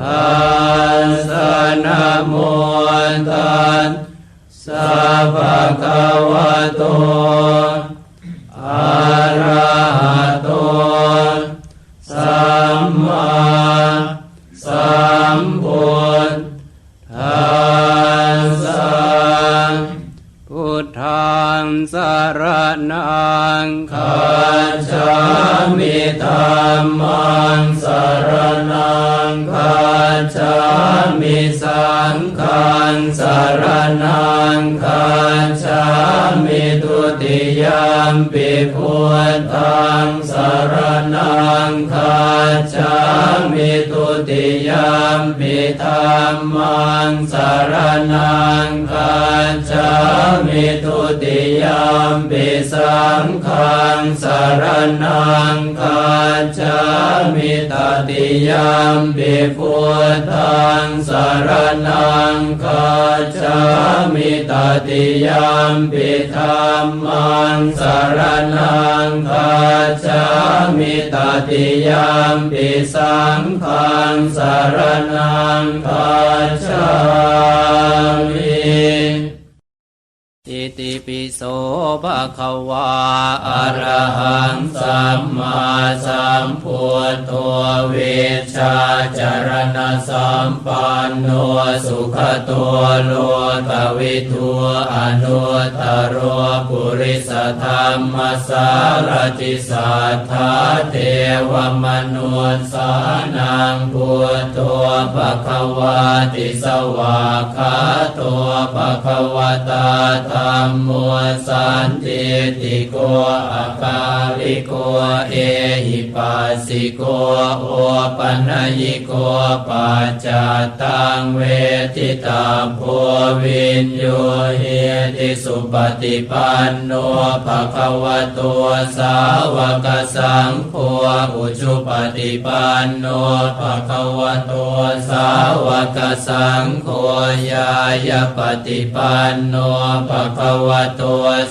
ธัสสนะโมตัสสะภะคะวะโตอะระหะโตสัมมาสัมพุทธัสสะพุทธังสารนังคัจฉามิธัมมังสารนังคั จฉามิ สังฆังสารนังคัจฉามิทุติยามปิพุทธังสารนังคัจฉามิทุติยามปิธรรมังสารนังคัจฉามิทุติยามปิสังฆังสารนังคัจฉามิตติยามปิพุทธังสารรนังคาจามิตติยามปิธรรมังสารนังคาจามิตติยามปิสังฆังสารนังคาจามิ อิติปิโสภะคะวาอะระหังสัมมาสัมพุทโธเวชชาจารณสัมปันโนสุขตัวโลกวิทูอนุตตรโรปุริสธรรมสารติสัทธาเทวมนุสสานังพุทโธภะคะวาติสวากขาโตภะคะวตาธรรมโมสันติติโกอาคาลิโกเอหิปัสสิโกโอปัญญิโกปัจจตังเวทิตาโพวินโยเฮติสุปฏิปันโนภะคะวะโตสาวกสังโฆอุชุปฏิปันโนภะคะวะโตสาวกสังโฆยายาปฏิปันโนภะคะวะโต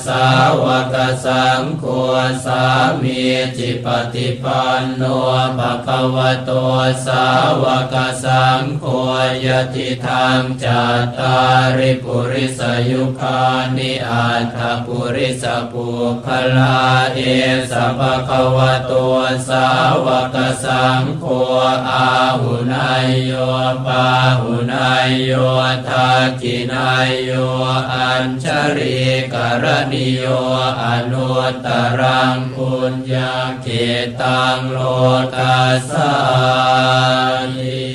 สาวกสังโฆสามีจิปฏิปันโนภะคะวะโตสาวกสังโฆยติธรรมจัตตาริปุริสยุคานิอัตถปุริสปุคลาเอสภะคะวะโตสาวกสังโฆอาหุนายโยปาหุนายโยทักขินายโยอัญชริกรณิโยอนุตรังปุญญาเกตังโลกัสสานิ